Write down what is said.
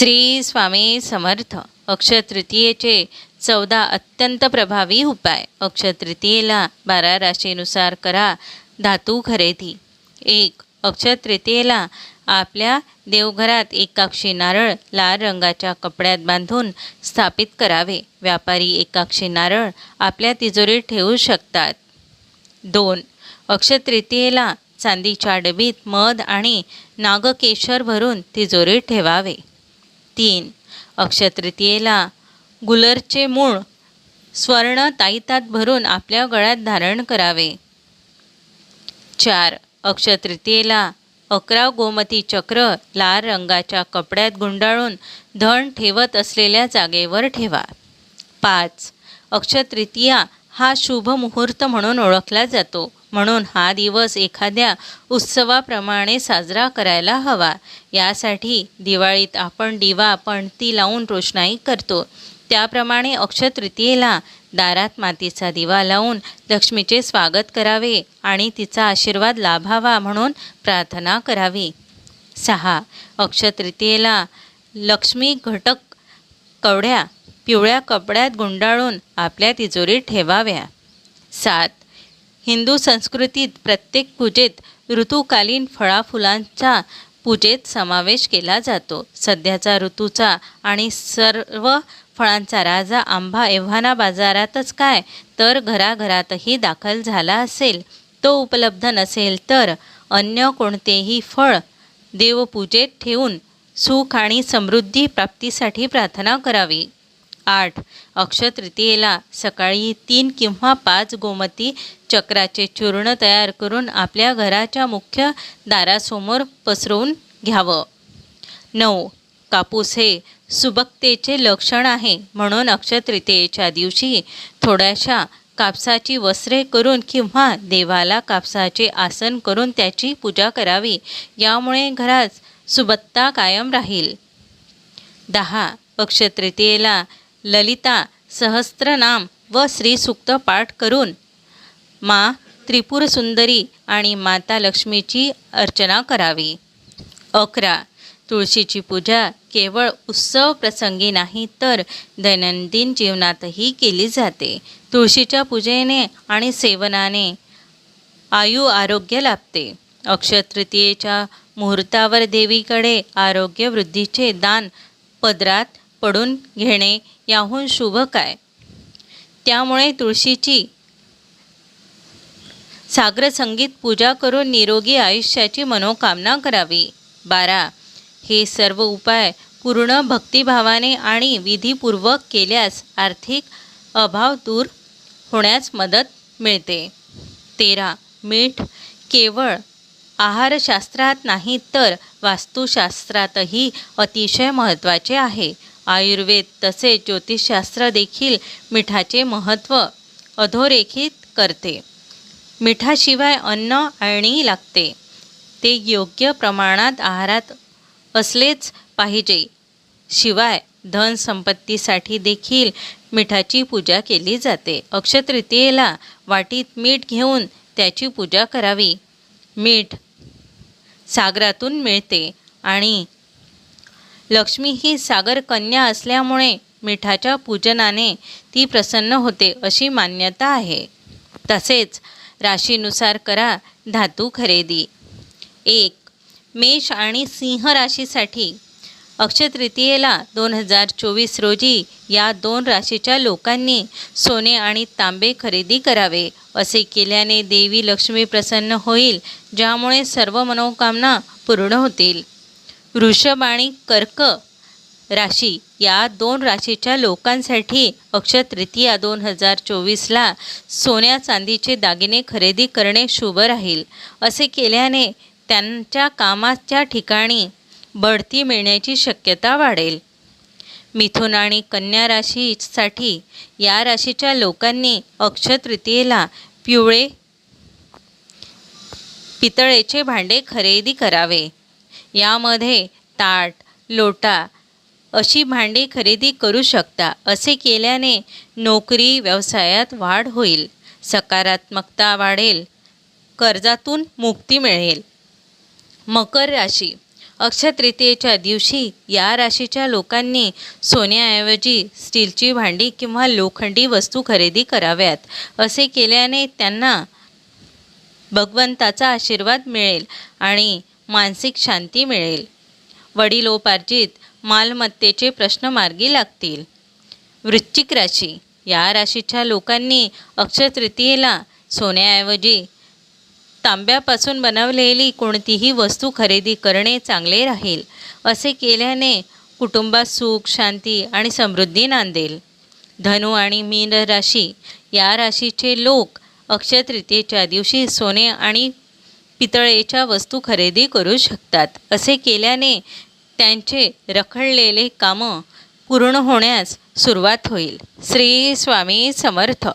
श्री स्वामी समर्थ. अक्षय तृतीयेचे चौदा अत्यंत प्रभावी उपाय. अक्षय तृतीयेला बारा राशीनुसार करा. धातू खरेदी. एक अक्षय तृतीयेला आपल्या देवघरात एकाक्षी नारळ लाल रंगाच्या कपड्यात बांधून स्थापित करावे. व्यापारी एकाक्षी नारळ आपल्या तिजोरीत ठेवू शकतात. दोन अक्षय तृतीयेला चांदीच्या डबीत मध आणि नागकेशर भरून तिजोरीत ठेवावे. तीन. अक्षतृतीयेला गुलरचे मूळ स्वर्ण ताईतात भरून आपल्या गळ्यात धारण करावे. चार. अक्षतृतीयेला अकरा गोमती चक्र लाल रंगाच्या कपड्यात गुंडाळून धन ठेवत असलेल्या जागेवर ठेवा. पाच. अक्षतृतीया हा शुभ मुहूर्त म्हणून ओळखला जातो. म्हणून हा दिवस एखाद्या उत्सवाप्रमाणे साजरा करायला हवा. यासाठी दिवाळीत आपण दिवा पणती लावून रोषणाई करतो. त्याप्रमाणे अक्षय तृतीयेला दारात मातीचा दिवा लावून लक्ष्मीचे स्वागत करावे आणि तिचा आशीर्वाद लाभावा म्हणून प्रार्थना करावी. सहा. अक्षय तृतीयेला लक्ष्मी घटक कवड्या पिवळ्या कपड्यात गुंडाळून आपल्या तिजोरीत ठेवाव्या. सात. हिंदू संस्कृतीत प्रत्येक पूजेत ऋतूकालीन फळाफुलांचा पूजेत समावेश केला जातो. सध्याचा ऋतूचा आणि सर्व फळांचा राजा आंबा एव्हाना बाजारातच काय तर घराघरातही दाखल झाला असेल. तो उपलब्ध नसेल तर अन्य कोणतेही फळ देवपूजेत ठेवून सुख आणि समृद्धी प्राप्तीसाठी प्रार्थना करावी. आठ. अक्षय तृतीयेला सकाळी तीन किंवा पाच गोमती चक्राचे चूर्ण तयार करून आपल्या घराच्या मुख्य दारासमोर पसरवून घ्यावं. नऊ. कापूस हे सुबकतेचे लक्षण आहे म्हणून अक्षय तृतीयेच्या दिवशी थोड्याशा कापसाची वस्त्रे करून किंवा देवाला कापसाचे आसन करून त्याची पूजा करावी. यामुळे घरात सुबत्ता कायम राहील. दहा. अक्षतृतीयेला ललिता सहस्त्रनाम व श्रीसूक्त पाठ करून मा त्रिपुरसुंदरी आणि माता लक्ष्मीची अर्चना करावी. अकरा तुळशीची पूजा केवळ उत्सव प्रसंगी नाही तर दैनंदिन जीवनातही केली जाते. तुळशीच्या पूजेने आणि सेवनाने आयु आरोग्य लाभते. अक्षतृतीयेच्या मुहूर्तावर देवीकडे आरोग्य वृद्धीचे दान पदरात पडून घेणे याहून शुभ काय? त्यामुळे तुळशीची सागर संगीत पूजा करून निरोगी आयुष्याची मनोकामना करावी. बारा. हे सर्व उपाय पूर्ण भक्तिभावाने आणि विधीपूर्वक केल्यास आर्थिक अभाव दूर होण्यास मदत मिळते. तेरा. मीठ केवळ आहारशास्त्रात नाही तर वास्तुशास्त्रातही अतिशय महत्त्वाचे आहे. आयुर्वेद तसेच ज्योतिषशास्त्र देखील मिठाचे महत्त्व अधोरेखित करते. मिठाशिवाय अन्न आणि लागते. ते योग्य प्रमाणात आहारात असलेच पाहिजे. शिवाय धन संपत्तीसाठी देखील मिठाची पूजा केली जाते. अक्षतृतीयेला वाटीत मीठ घेऊन त्याची पूजा करावी. मीठ सागरातून मिळते आणि लक्ष्मी ही सागर कन्या असल्यामुळे मिठाच्या पूजनाने ती प्रसन्न होते अशी मान्यता आहे. तसेच राशीनुसार करा धातू खरेदी. एक मेष आणि सिंह राशीसाठी अक्षतृतीयेला दोन हजार चोवीस रोजी या दोन राशीच्या लोकांनी सोने आणि तांबे खरेदी करावे असे केल्याने देवी लक्ष्मी प्रसन्न होईल ज्यामुळे सर्व मनोकामना पूर्ण होतील. वृषभ आणि कर्क राशी या दोन राशीच्या लोकांसाठी अक्षय तृतीया दोन हजार चोवीसला सोन्या चांदीचे दागिने खरेदी करणे शुभ राहील. असे केल्याने त्यांच्या कामाच्या ठिकाणी बढती मिळण्याची शक्यता वाढेल. मिथुन आणि कन्या राशीसाठी या राशीच्या लोकांनी अक्षय तृतीयेला पिवळे पितळेचे भांडे खरेदी करावे. यामध्ये ताट लोटा अशी भांडी खरेदी करू शकता. असे केल्याने नोकरी व्यवसायात वाढ होईल. सकारात्मकता वाढेल. कर्जातून मुक्ती मिळेल. मकर राशी. अक्षतृतीयेच्या दिवशी या राशीच्या लोकांनी सोन्याऐवजी स्टीलची भांडी किंवा लोखंडी वस्तू खरेदी कराव्यात. असे केल्याने त्यांना भगवंताचा आशीर्वाद मिळेल आणि मानसिक शांती मिळेल. वडिलोपार्जित मालमत्तेचे प्रश्न मार्गी लागतील. वृश्चिक राशी. या राशीच्या लोकांनी अक्षतृतीयेला सोन्याऐवजी तांब्यापासून बनवलेली कोणतीही वस्तू खरेदी करणे चांगले राहील असे केल्याने कुटुंबात सुख शांती आणि समृद्धी नांदेल. धनु आणि मीन राशी. या राशीचे लोक अक्षतृतीयेच्या दिवशी सोने आणि पितळेच्या वस्तू खरेदी करू शकतात. असे केल्याने त्यांचे रखडलेले कामं पूर्ण होण्यास सुरुवात होईल. श्री स्वामी समर्थ.